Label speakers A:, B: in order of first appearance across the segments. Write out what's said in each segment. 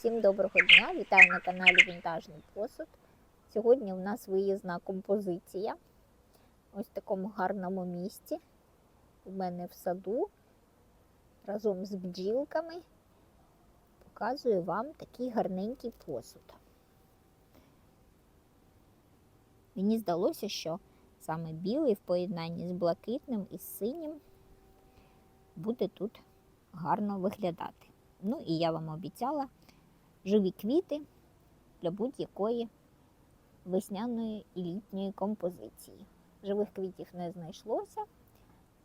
A: Всім доброго дня! Вітаю на каналі Вінтажний посуд. Сьогодні у нас виїзна композиція. Ось в такому гарному місці. У мене в саду разом з бджілками показую вам такий гарненький посуд. Мені здалося, що саме білий в поєднанні з блакитним і з синім буде тут гарно виглядати. Ну і я вам обіцяла живі квіти для будь-якої весняної і літньої композиції. Живих квітів не знайшлося,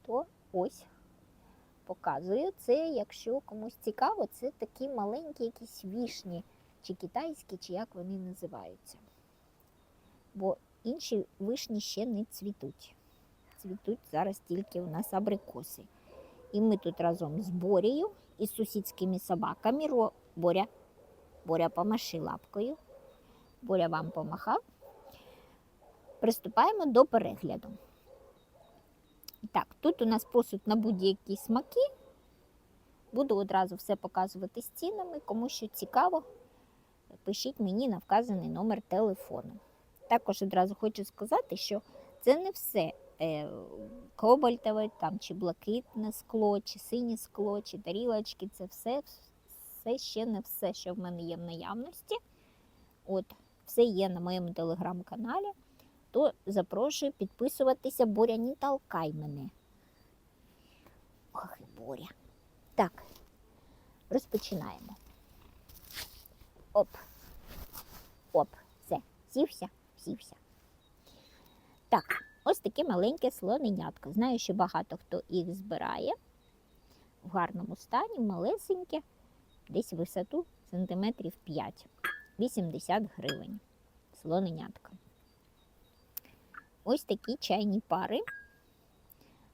A: то ось показую це, якщо комусь цікаво, це такі маленькі якісь вішні, чи китайські, чи як вони називаються. Бо інші вишні ще не цвітуть. Цвітуть зараз тільки у нас абрикоси. І ми тут разом з Борєю і сусідськими собаками. Боря, Боря помаши лапкою. Боря вам помахав. Приступаємо до перегляду. Так, тут у нас посуд на будь-які смаки. Буду одразу все показувати з цінами. Кому що цікаво, пишіть мені на вказаний номер телефону. Також одразу хочу сказати, що це не все е, кобальтове там, чи блакитне скло, чи синє скло, чи тарілочки. Це все, все ще не все, що в мене є в наявності. От, все є на моєму телеграм-каналі. То запрошую підписуватися, Боря, не толкай мене. Ох, Боря. Так, розпочинаємо. Оп. Оп. Все. Сівся, сівся. Так, ось таке маленьке слоненятко. Знаю, що багато хто їх збирає в гарному стані, малесеньке, десь висоту сантиметрів 5. 80 гривень. Слоненятко. Ось такі чайні пари.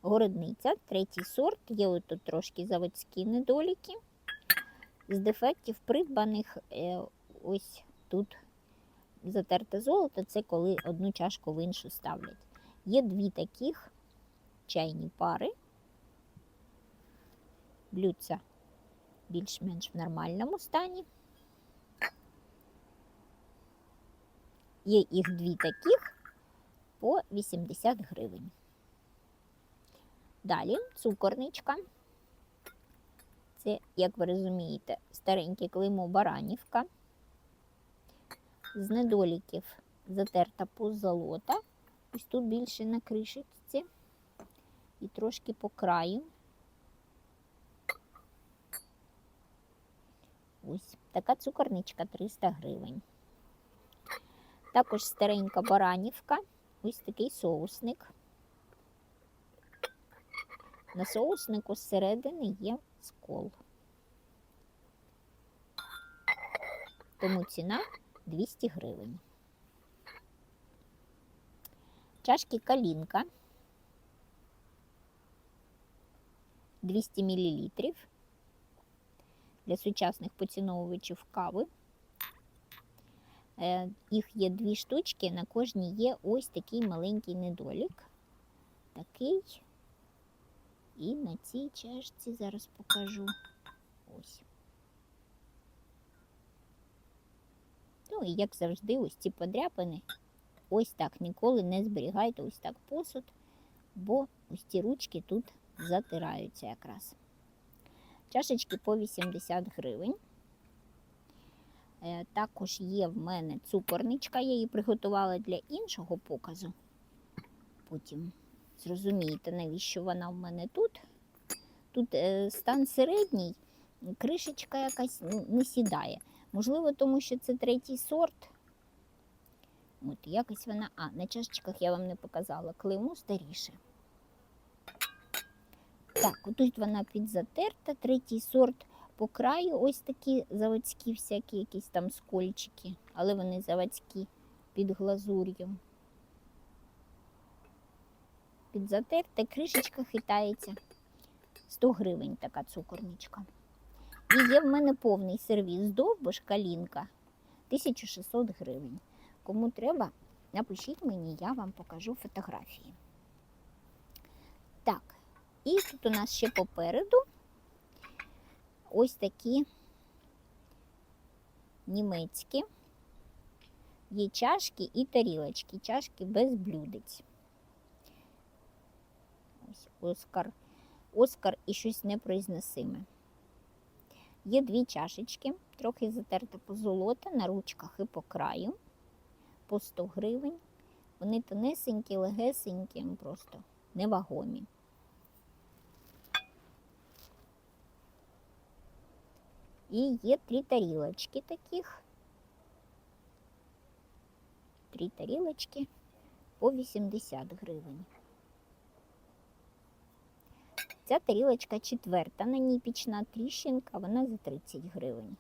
A: Городниця, третій сорт. Є отут трошки заводські недоліки. З дефектів придбаних е, ось тут затерте золото це коли одну чашку в іншу ставлять. Є дві таких чайні пари. Блюдця більш-менш в нормальному стані. Є їх дві таких по 80 гривень. Далі цукорничка. Це, як ви розумієте, стареньке клеймо Баранівка. З недоліків затерта позолота. Ось тут більше на кришечці і трошки по краю. Ось така цукорничка 300 гривень. Також старенька баранівка, ось такий соусник. На соуснику зсередини є скол. Тому ціна 200 гривень. Чашки калінка 200 мл для сучасних поціновувачів кави. Е, Їх є дві штучки, на кожній є ось такий маленький недолік. Такий. І на цій чашці зараз покажу ось. Ну і як завжди, ось ці подряпини. Ось так ніколи не зберігайте ось так посуд, бо ось ці ручки тут затираються якраз. Чашечки по 80 гривень. Е, Також є в мене цукорничка, я її приготувала для іншого показу. Потім зрозумієте, навіщо вона в мене тут. Тут е, стан середній, кришечка якась ну, не сідає. Можливо, тому що це третій сорт. От, якось вона. А, на чашечках я вам не показала клейму старіше. Так, отут вона підзатерта, третій сорт по краю ось такі заводські всякі якісь там скольчики, але вони заводські під глазур'ю. Підзатерта, кришечка хитається. 100 гривень така цукорничка. І є в мене повний сервіс довбиш калінка 1600 гривень. Кому треба, напишіть мені, я вам покажу фотографії. І тут у нас ще попереду ось такі німецькі. Є чашки і тарілочки, чашки без блюдець. Ось Оскар. Оскар і щось непроізносиме. Є дві чашечки, трохи затерта позолота на ручках і по краю, по 100 гривень. Вони тонесенькі, легесенькі, просто невагомі. І є три тарілочки таких. Три тарілочки по 80 гривень. Ця тарілочка четверта, на ній пічна тріщинка, вона за 30 гривень.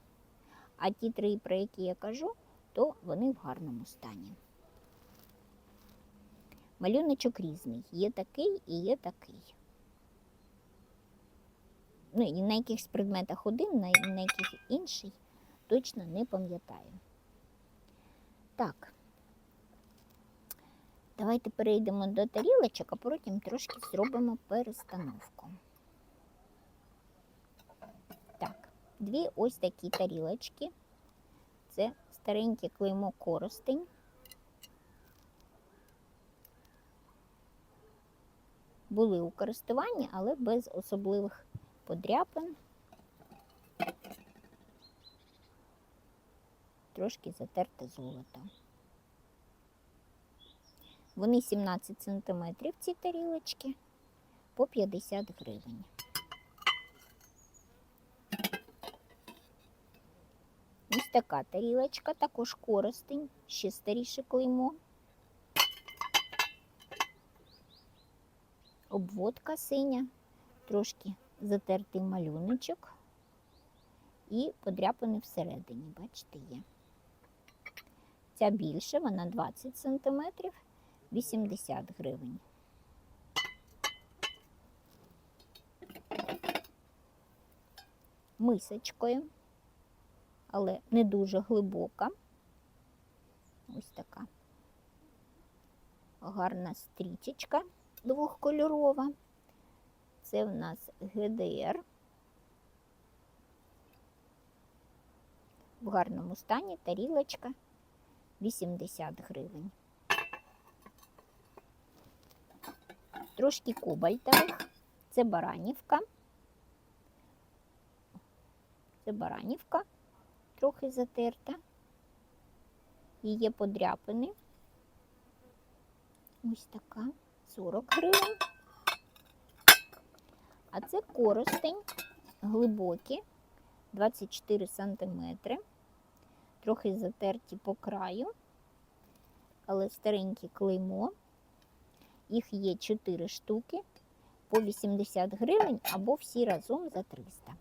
A: А ті три, про які я кажу, то вони в гарному стані. Малюночок різний. Є такий і є такий. Ну, і на якихось предметах один, на, на яких інший, точно не пам'ятаю. Так. Давайте перейдемо до тарілочок, а потім трошки зробимо перестановку. Так, дві ось такі тарілочки. Це стареньке клеймо коростень. Були у користуванні, але без особливих подряпин. Трошки затерте золото. Вони 17 см ці тарілочки по 50 гривень. Ось така тарілочка, також користень, ще старіше клеймо. Обводка синя, трошки затертий малюночок і подряпини всередині, бачите, є. Ця більше, вона 20 см, 80 гривень. Мисочкою, але не дуже глибока. Ось така гарна стрічечка двохкольорова. Це в нас ГДР. В гарному стані тарілочка 80 гривень. Трошки кобальтових. Це баранівка. Це баранівка, трохи затерта. І є подряпини. Ось така 40 гривень. А це коростень глибокі, 24 сантиметри, трохи затерті по краю, але стареньке клеймо. Їх є 4 штуки по 80 гривень або всі разом за 300.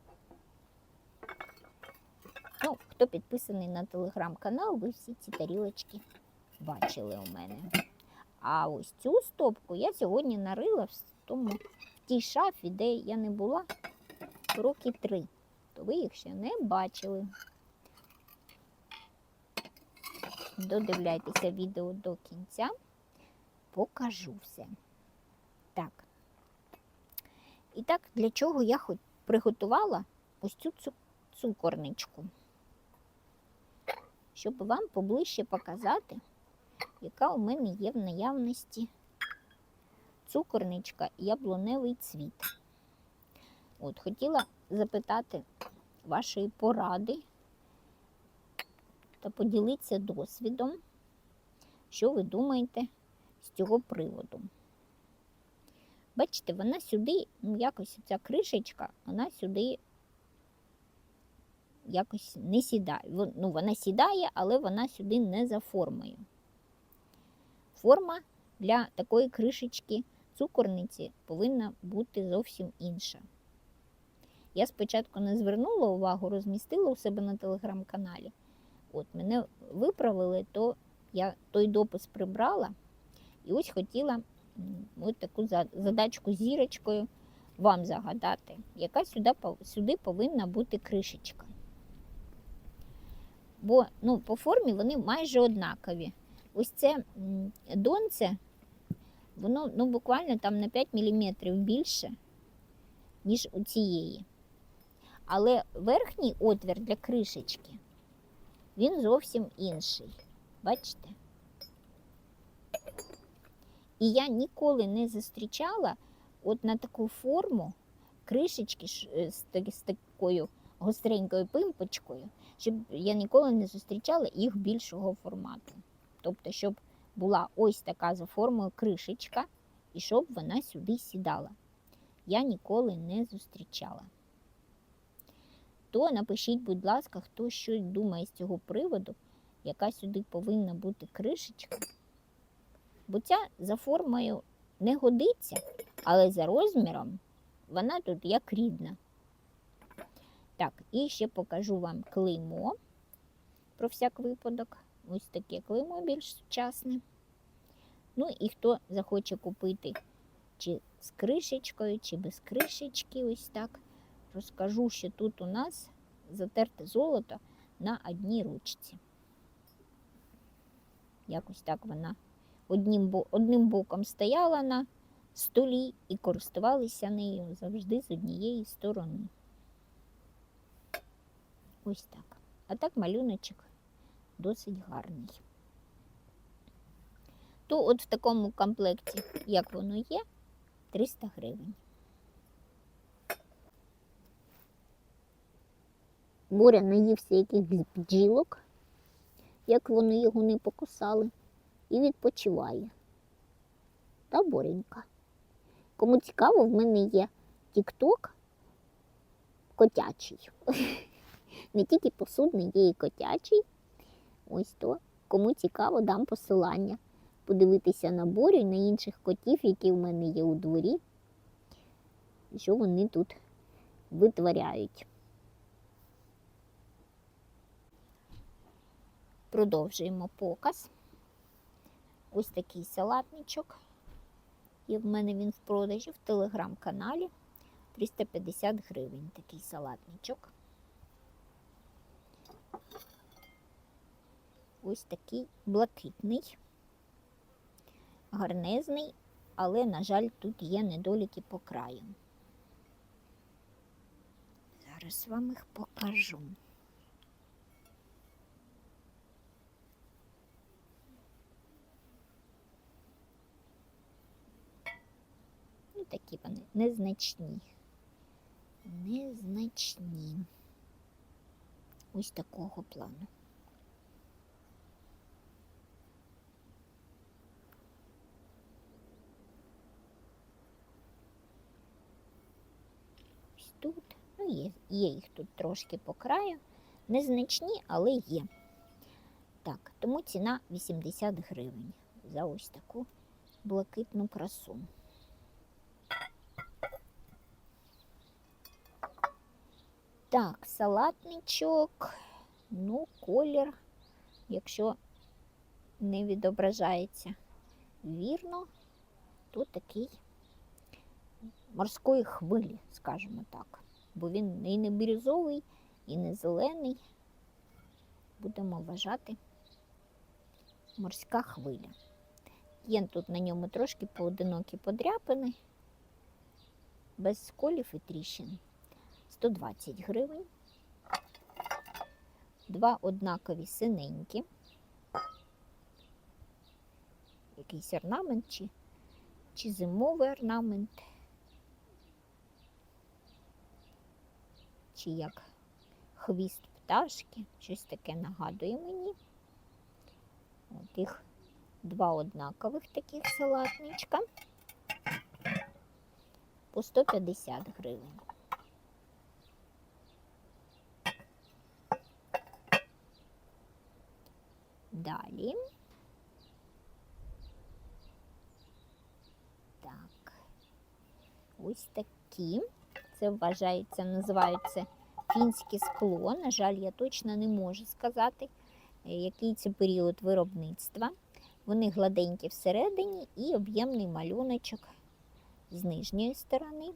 A: Ну, хто підписаний на телеграм-канал, ви всі ці тарілочки бачили у мене. А ось цю стопку я сьогодні нарила в тому тій шафі, де я не була роки три. То ви їх ще не бачили. Додивляйтеся відео до кінця, покажу все. Так. І так, для чого я приготувала ось цю цукорничку? Щоб вам поближче показати, яка у мене є в наявності цукорничка яблуневий цвіт. От, хотіла запитати вашої поради та поділитися досвідом, що ви думаєте з цього приводу. Бачите, вона сюди, ну, якось ця кришечка, вона сюди якось не сідає. Ну, вона сідає, але вона сюди не за формою. Форма для такої кришечки цукорниці повинна бути зовсім інша. Я спочатку не звернула увагу, розмістила у себе на телеграм-каналі. От мене виправили, то я той допис прибрала і ось хотіла ось таку задачку зірочкою вам загадати, яка сюди сюди повинна бути кришечка. Бо ну, по формі вони майже однакові. Ось це донце, воно ну, буквально там на 5 мм більше, ніж у цієї. Але верхній отвір для кришечки, він зовсім інший. Бачите? І я ніколи не зустрічала от на таку форму кришечки е, з, з такою гостренькою пимпочкою, щоб я ніколи не зустрічала їх більшого формату. Тобто, щоб була ось така за формою кришечка, і щоб вона сюди сідала. Я ніколи не зустрічала. То напишіть, будь ласка, хто що думає з цього приводу, яка сюди повинна бути кришечка. Бо ця за формою не годиться, але за розміром вона тут як рідна. Так, і ще покажу вам клеймо про всяк випадок. Ось таке клеймо більш сучасне. Ну і хто захоче купити чи з кришечкою, чи без кришечки, ось так. Розкажу, що тут у нас затерте золото на одній ручці. Якось так вона одним, одним боком стояла на столі і користувалися нею завжди з однієї сторони. Ось так. А так малюночок досить гарний. То от в такому комплекті, як воно є, 300 гривень. Боря наївся якихось бджілок, як вони його не покусали, і відпочиває. Та Боренька. Кому цікаво, в мене є тік-ток котячий. Не тільки посудний, є і котячий. Ось то. Кому цікаво, дам посилання. Подивитися на борю і на інших котів, які в мене є у дворі, і що вони тут витворяють. Продовжуємо показ. Ось такий салатничок. Є в мене він в продажі в телеграм-каналі. 350 гривень такий салатничок. Ось такий блакитний, гарнезний, але, на жаль, тут є недоліки по краю. Зараз вам їх покажу. Ну, такі вони незначні. Незначні. Ось такого плану. Ось тут. Ну, є, є їх тут трошки по краю. Незначні, але є. Так, тому ціна 80 гривень за ось таку блакитну красу. Так, салатничок, ну, колір, якщо не відображається вірно, то такий морської хвилі, скажімо так. Бо він і не бірюзовий, і не зелений. Будемо вважати морська хвиля. Є тут на ньому трошки поодинокі подряпини, без сколів і тріщин. 120 гривень. Два однакові синенькі. Якийсь орнамент чи, чи зимовий орнамент. Чи як хвіст пташки, щось таке нагадує мені. От їх два однакових таких салатничка по 150 гривень. Далі. Так. Ось такі. Це вважається, називається фінське скло. На жаль, я точно не можу сказати, е, який це період виробництва. Вони гладенькі всередині і об'ємний малюночок з нижньої сторони.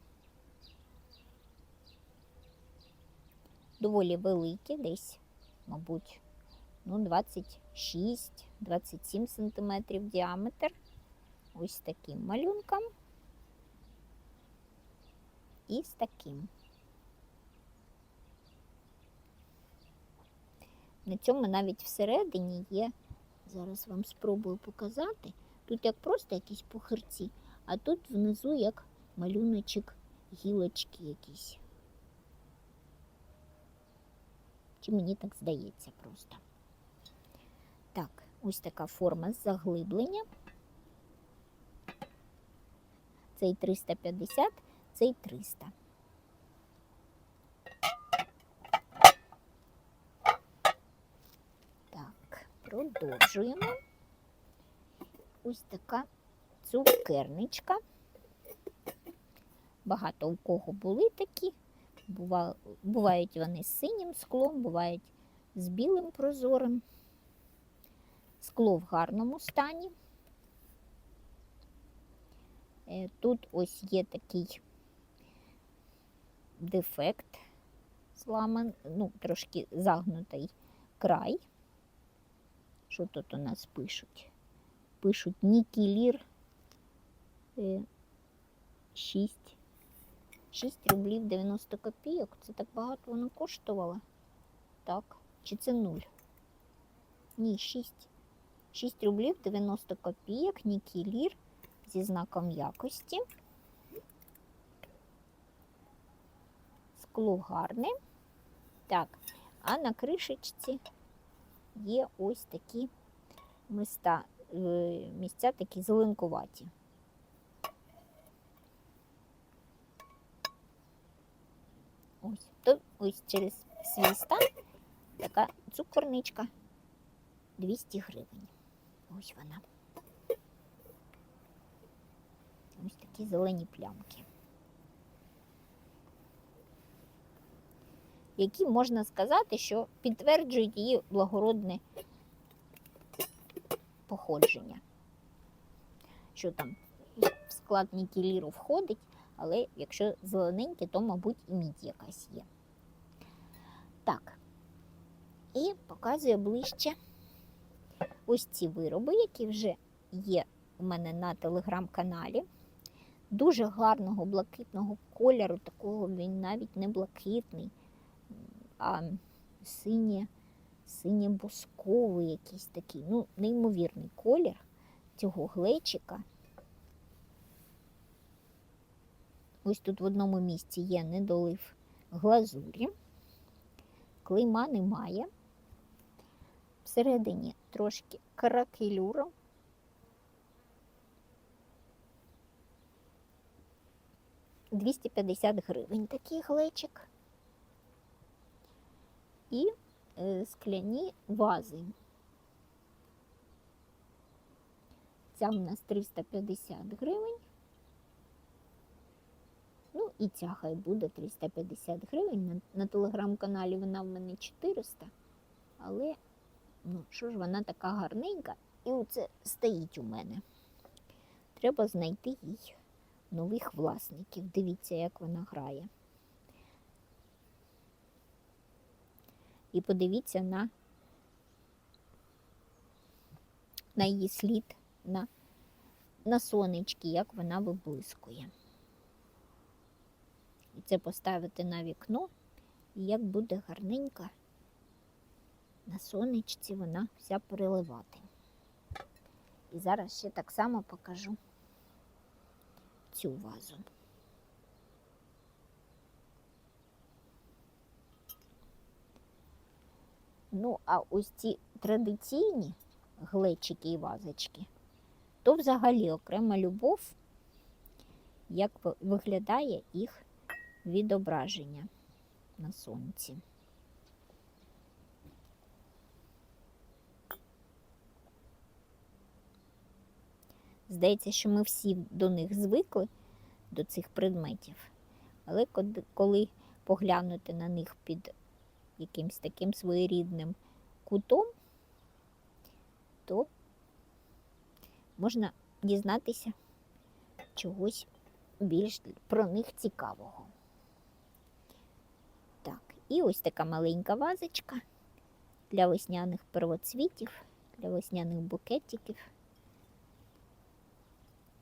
A: Доволі великі, десь, мабуть, ну, 26-27 см діаметр. Ось таким малюнком. І з таким. На цьому навіть всередині є, зараз вам спробую показати. Тут як просто якісь пухирці, а тут внизу як малюночок гілочки якісь. Чи мені так здається просто. Так, ось така форма заглиблення. Цей 350, цей 300. Так, продовжуємо. Ось така цукерничка. Багато у кого були такі. Бувають вони з синім склом, бувають з білим прозорим. Скло в гарному стані. Е, Тут ось є такий дефект зламан, ну, трошки загнутий край. Що тут у нас пишуть? Пишуть Нікілір 6. 6 рублів 90 копійок. Це так багато воно коштувало. Так. Чи це 0? Ні, 6. 6 рублів 90 копійок, Нікілір зі знаком якості. Скло гарне. Так, а на кришечці є ось такі міста, е, місця такі зеленкуваті. Ось, то ось через свій стан така цукорничка 200 гривень. Ось вона. Ось такі зелені плямки. Які можна сказати, що підтверджують її благородне походження. Що там в склад нікеліру входить, але якщо зелененьке, то, мабуть, і мідь якась є. Так, і показує ближче ось ці вироби, які вже є у мене на телеграм-каналі. Дуже гарного блакитного кольору, такого він навіть не блакитний, а синє, синє босковий якийсь такий. Ну, неймовірний колір цього глечика. Ось тут в одному місці є недолив глазурі, клейма немає. Всередині трошки кракелюру. Двісті п'ятдесят гривень такий глечик. І е, скляні вази. Ця в нас 350 гривень. Ну і ця хай буде 350 гривень. На, на телеграм-каналі вона в мене 400. Але, ну, що ж вона така гарненька, і оце стоїть у мене. Треба знайти їй нових власників. Дивіться, як вона грає. І подивіться на, на її слід, на, на сонечки, як вона виблискує. І це поставити на вікно, і як буде гарненька на сонечці вона вся переливати. І зараз ще так само покажу цю вазу. Ну, а ось ці традиційні глечики і вазочки, то взагалі окрема любов, як виглядає їх відображення на сонці. Здається, що ми всі до них звикли, до цих предметів, але коли поглянути на них під якимсь таким своєрідним кутом, то можна дізнатися чогось більш про них цікавого. Так, і ось така маленька вазочка для весняних первоцвітів, для весняних букетиків.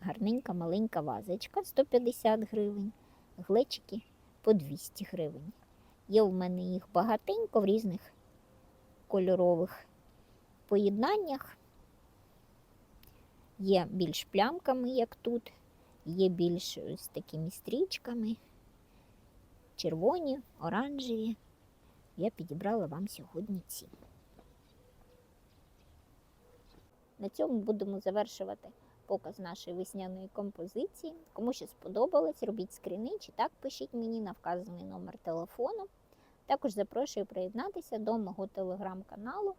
A: Гарненька маленька вазочка 150 гривень, глечики по 200 гривень. Є у мене їх багатенько в різних кольорових поєднаннях. Є більш плямками, як тут, є більш з такими стрічками, червоні, оранжеві. Я підібрала вам сьогодні ці. На цьому будемо завершувати показ нашої весняної композиції. Кому що сподобалось, робіть скріни чи так пишіть мені на вказаний номер телефону. Також запрошую приєднатися до мого телеграм-каналу.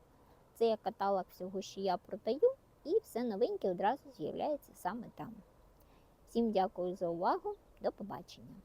A: Це є каталог всього, що я продаю, і все новеньке одразу з'являється саме там. Всім дякую за увагу, до побачення!